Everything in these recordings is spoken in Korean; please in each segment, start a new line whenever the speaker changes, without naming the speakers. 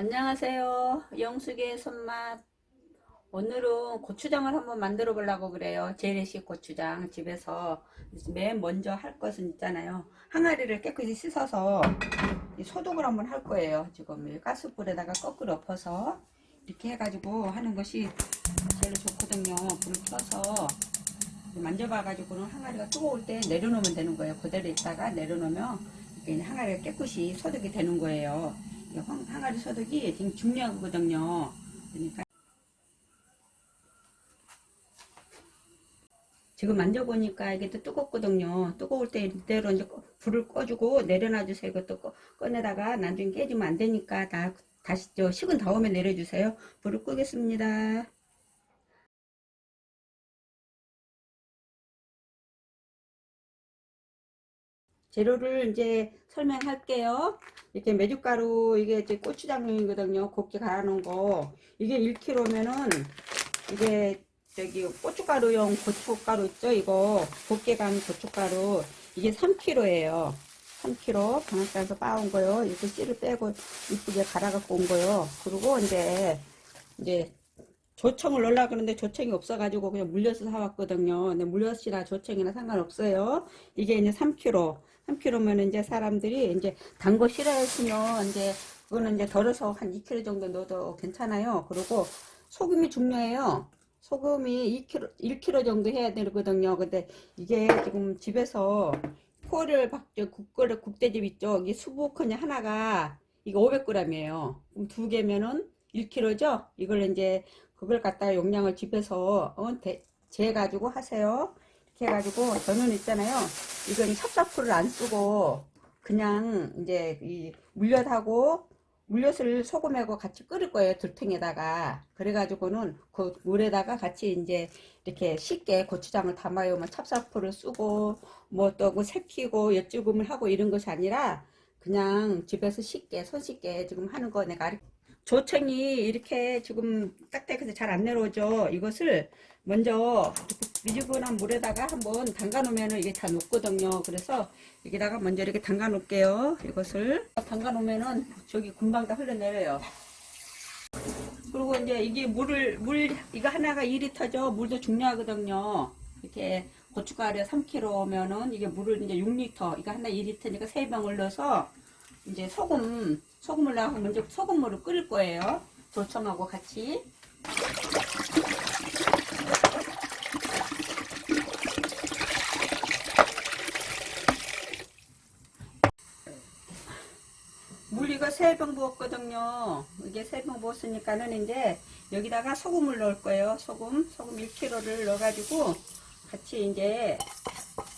안녕하세요. 영숙의 손맛. 오늘은 고추장을 한번 만들어 보려고 그래요. 재래식 고추장 집에서 맨 먼저 할 것은 있잖아요. 항아리를 깨끗이 씻어서 이 소독을 한번 할 거예요. 지금 이 가스불에다가 거꾸로 엎어서 이렇게 해가지고 하는 것이 제일 좋거든요. 불을 켜서 만져봐 가지고는 항아리가 뜨거울 때 내려놓으면 되는 거예요. 그대로 있다가 내려놓으면 항아리가 깨끗이 소독이 되는 거예요. 이 황- 항아리 소독이 지금 중요하거든요. 그러니까 지금 만져보니까 이게 또 뜨겁거든요. 뜨거울 때 이대로 이제 꺼- 불을 꺼주고 내려놔 주세요. 이것도 꺼- 꺼내다가 나중에 깨지면 안 되니까 다 다시 저 식은 다음에 내려주세요. 불을 끄겠습니다. 재료를 이제 설명할게요. 이렇게 메주가루 이게 이제 고추장이거든요. 곱게 갈아 놓은 거. 이게 1kg면은 이게 저기 고춧가루용 고춧가루 있죠? 이거 곱게 간 고춧가루 이게 3kg예요. 3kg 방앗간에서 빠온 거요. 이렇게 씨를 빼고 이쁘게 갈아갖고 온 거요. 그리고 이제 이제 조청을 넣으려 그러는데 조청이 없어가지고 그냥 물엿을 사왔거든요. 근데 물엿이나 조청이나 상관없어요. 이게 이제 3kg. 3kg면 이제 사람들이 이제 단 거 싫어했으면 이제 그거는 이제 덜어서 한 2kg 정도 넣어도 괜찮아요. 그리고 소금이 중요해요. 소금이 2kg, 1kg 정도 해야 되거든요. 근데 이게 지금 집에서 포를 박죠. 국거를 국대집 있죠. 이게 수북하니 하나가 이거 500g이에요. 그럼 두 개면은 1kg죠. 이걸 이제 그걸 갖다가 용량을 집에서 어, 대- 재가지고 하세요. 이렇게 해가지고 저는 있잖아요. 이건 찹쌀풀을 안 쓰고 그냥 이제 이 물엿하고 물엿을 소금하고 같이 끓일 거예요. 들통에다가. 그래가지고는 그 물에다가 같이 이제 이렇게 쉽게 고추장을 담아요. 뭐 찹쌀풀을 쓰고 뭐또그 새피고 엿주금을 하고 이런 것이 아니라 그냥 집에서 쉽게 손쉽게 지금 하는 거 내가 조청이 이렇게 지금 딱딱해서 잘 안 내려오죠. 이것을 먼저 미지근한 물에다가 한번 담가 놓으면 이게 다 녹거든요. 그래서 여기다가 먼저 이렇게 담가 놓을게요. 이것을 담가 놓으면은 저기 금방 다 흘러내려요. 그리고 이제 이게 물을 물 이거 하나가 2리터죠. 물도 중요하거든요. 이렇게 고춧가루 3kg면은 이게 물을 이제 6리터 이거 하나 2리터니까 3병을 넣어서 이제 소금 소금을 넣고 먼저 소금물을 끓일 거예요. 조청하고 같이 물 이거 세 병 부었거든요. 이게 세 병 부었으니까는 이제 여기다가 소금을 넣을 거예요. 소금, 소금 1kg를 넣어가지고 같이 이제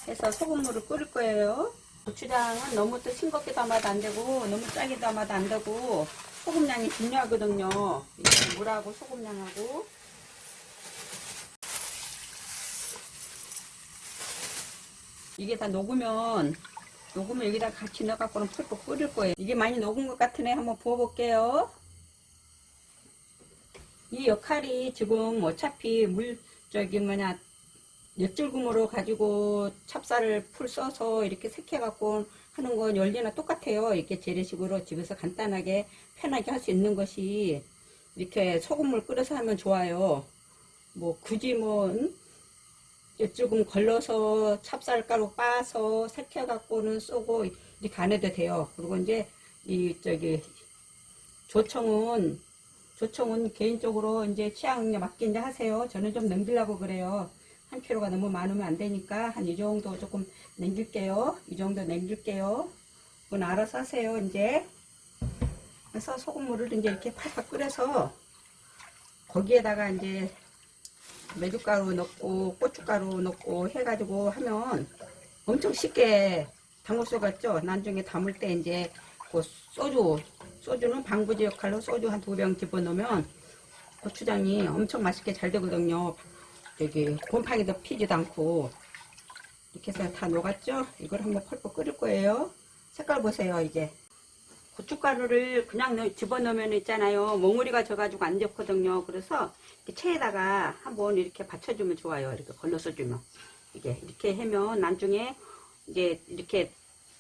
해서 소금물을 끓일 거예요. 고추장은 너무 또 싱겁게 담아도 안 되고 너무 짜게 담아도 안 되고 소금량이 중요하거든요. 물하고 소금량하고 이게 다 녹으면 녹으면 여기다 같이 넣어갖고는 펄펄 끓일 거예요. 이게 많이 녹은 것 같으네. 한번 부어볼게요. 이 역할이 지금 어차피 물, 저기 뭐냐, 엿줄금으로 가지고 찹쌀을 풀 써서 이렇게 색해갖고 하는 건 원리나 똑같아요. 이렇게 재래식으로 집에서 간단하게 편하게 할 수 있는 것이 이렇게 소금물 끓여서 하면 좋아요. 뭐 굳이 뭐 응? 엿조금 걸러서 찹쌀가루 빠서 색해갖고는 쏘고 이렇게 안 해도 돼요. 그리고 이제 이 저기 조청은 조청은 개인적으로 이제 취향에 맞게 이제 하세요. 저는 좀 남기려고 그래요. 한 킬로가 너무 많으면 안 되니까 한 이 정도 조금 남길게요. 이 정도 남길게요. 그건 알아서 하세요. 이제 그래서 소금물을 이제 이렇게 팔팔 끓여서 거기에다가 이제 메주가루 넣고 고춧가루 넣고 해가지고 하면 엄청 쉽게 담글 수가 있죠. 나중에 담을 때 이제 그 소주 소주는 방부제 역할로 소주 한 두 병 집어넣으면 고추장이 엄청 맛있게 잘 되거든요. 여기 곰팡이도 피지도 않고 이렇게 해서 다 녹았죠. 이걸 한번 펄펄 끓일 거예요. 색깔 보세요 이제 고춧가루를 그냥 넣- 집어넣으면 있잖아요. 몽우리가 져가지고 안 좋거든요. 그래서 이렇게 체에다가 한번 이렇게 받쳐주면 좋아요. 이렇게 걸러서 주면. 이게 이렇게 하면 나중에 이제 이렇게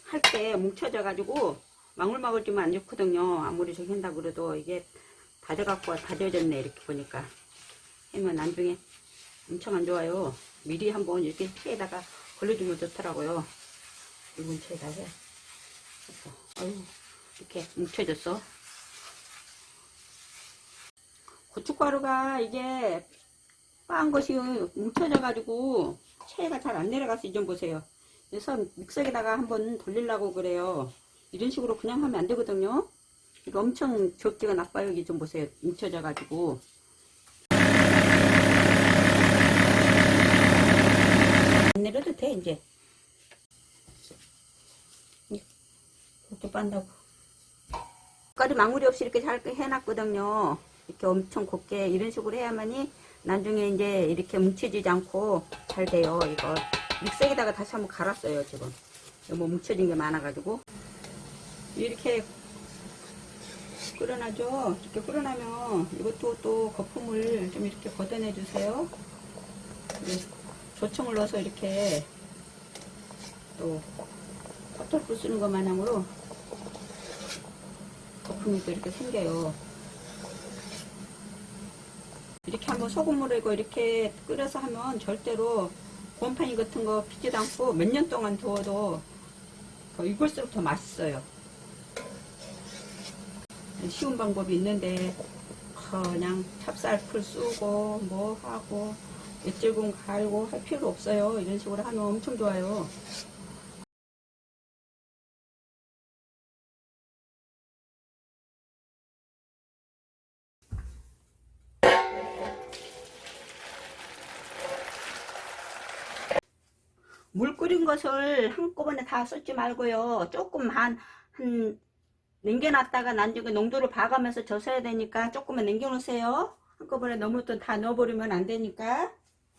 할 때 뭉쳐져 가지고 망울망울 찌면 안 좋거든요. 아무리 저기 한다 그래도 이게 다져갖고 다져졌네 이렇게 보니까 하면 나중에 엄청 안 좋아요. 미리 한번 이렇게 체에다가 걸러주면 좋더라고요. 이 문체에다 해. 그래서 아유 이렇게 뭉쳐졌어. 고춧가루가 이게 빠한 것이 뭉쳐져가지고 체가 잘 안 내려가서 이 좀 보세요. 그래서 믹서기다가 한번 돌리려고 그래요. 이런 식으로 그냥 하면 안 되거든요. 엄청 좁기가 나빠요. 여기 좀 보세요. 뭉쳐져가지고. 안 내려도 돼, 이제. 이렇게 빤다고. 까지 망울이 없이 이렇게 잘 해놨거든요. 이렇게 엄청 곱게 이런 식으로 해야만이 나중에 이제 이렇게 뭉쳐지지 않고 잘 돼요. 이거 믹서기다가 다시 한번 갈았어요. 지금 너무 뭉쳐진 게 많아가지고 이렇게 끓여놔죠. 이렇게 끓여나면 이것도 또 거품을 좀 이렇게 걷어내 주세요. 네, 조청을 넣어서 이렇게 또 커터풀 쓰는 것 마냥으로 거품이 또 이렇게 생겨요. 이렇게 한번 소금으로 이거 이렇게 끓여서 하면 절대로 곰팡이 같은 거 피지도 않고 몇 년 동안 두어도 더 익을수록 더 맛있어요. 쉬운 방법이 있는데 그냥 찹쌀풀 쓰고 뭐 하고 엿질금 갈고 할 필요 없어요. 이런 식으로 하면 엄청 좋아요. 물 끓인 것을 한꺼번에 다 쏟지 말고요. 조금 한, 한, 남겨놨다가 나중에 농도를 봐가면서 젖어야 되니까 조금만 남겨놓으세요. 한꺼번에 너무 또 다 넣어버리면 안 되니까.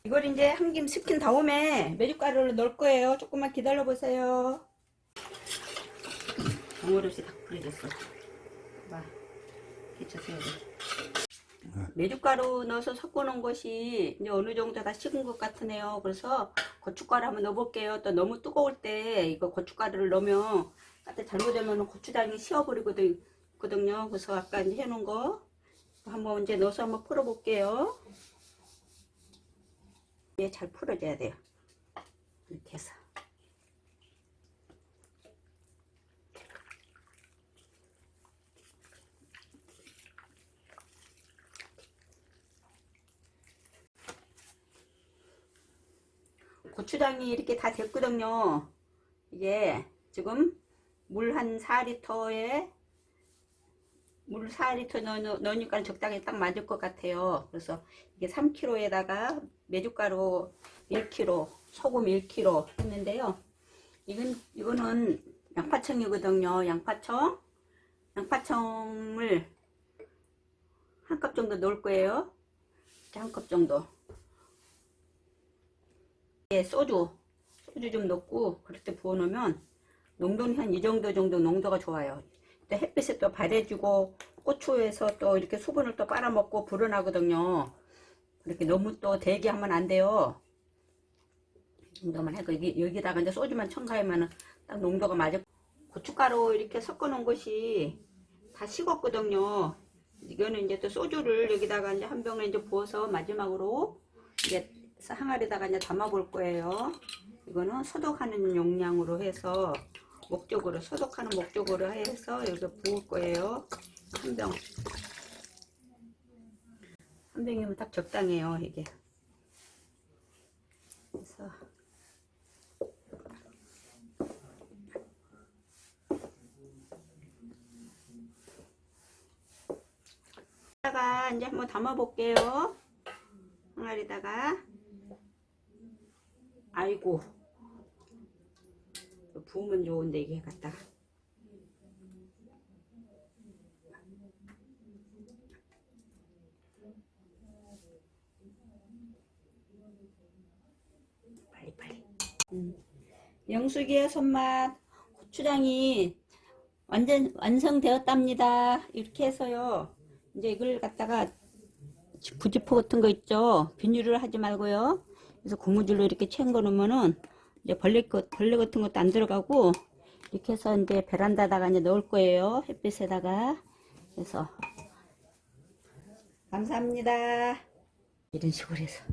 이걸 이제 한 김 식힌 다음에 메주가루를 넣을 거예요. 조금만 기다려 보세요. 버무릇이 다 뿌려졌어. 봐. 데쳐서야 돼. 메주가루 넣어서 섞어놓은 것이 이제 어느 정도 다 식은 것 같으네요. 그래서 고춧가루 한번 넣어볼게요. 또 너무 뜨거울 때 이거 고춧가루를 넣으면 까때 잘못되면 고추장이 식어버리거든요. 그래서 아까 이제 해놓은 거 한번 이제 넣어서 한번 풀어볼게요. 이게 잘 풀어져야 돼요. 이렇게 해서. 고추장이 이렇게 다 됐거든요. 이게 지금 물 한 4리터에 물 4리터 넣, 넣으니까 적당히 딱 맞을 것 같아요. 그래서 이게 3kg에다가 메주가루 1kg, 소금 1kg 했는데요. 이건, 이거는 양파청이거든요. 양파청. 양파청을 한 컵 정도 넣을 거예요. 한 컵 정도. 예, 소주. 소주 좀 넣고, 그렇게 부어 놓으면, 농도는 한 이 정도 정도 농도가 좋아요. 또 햇빛에 또 발해주고, 고추에서 또 이렇게 수분을 또 빨아먹고 불어나거든요. 이렇게 너무 또 대게 하면 안 돼요. 이 정도만 하고, 여기, 여기다가 이제 소주만 첨가하면은 딱 농도가 맞아. 고춧가루 이렇게 섞어 놓은 것이 다 식었거든요. 이거는 이제 또 소주를 여기다가 이제 한 병에 이제 부어서 마지막으로 이제 항아리다가 이제 담아 볼 거예요. 이거는 소독하는 용량으로 해서 목적으로 소독하는 목적으로 해서 여기 부을 거예요. 한 병. 한 병이면 딱 적당해요, 이게. 그래서 다가 이제 한번 담아 볼게요. 항아리다가 아이고 부으면 좋은데 이게 갖다가. 빨리 빨리. 음. 영숙이의 손맛. 고추장이 완전 완성되었답니다. 이렇게 해서요. 이제 이걸 갖다가 부지포 같은 거 있죠? 비닐을 하지 말고요. 그래서 고무줄로 이렇게 거 넣으면은 이제 벌레 것 벌레 같은 것도 안 들어가고 이렇게 해서 이제 베란다다가 이제 넣을 거예요. 햇빛에다가. 그래서 감사합니다. 이런 식으로 해서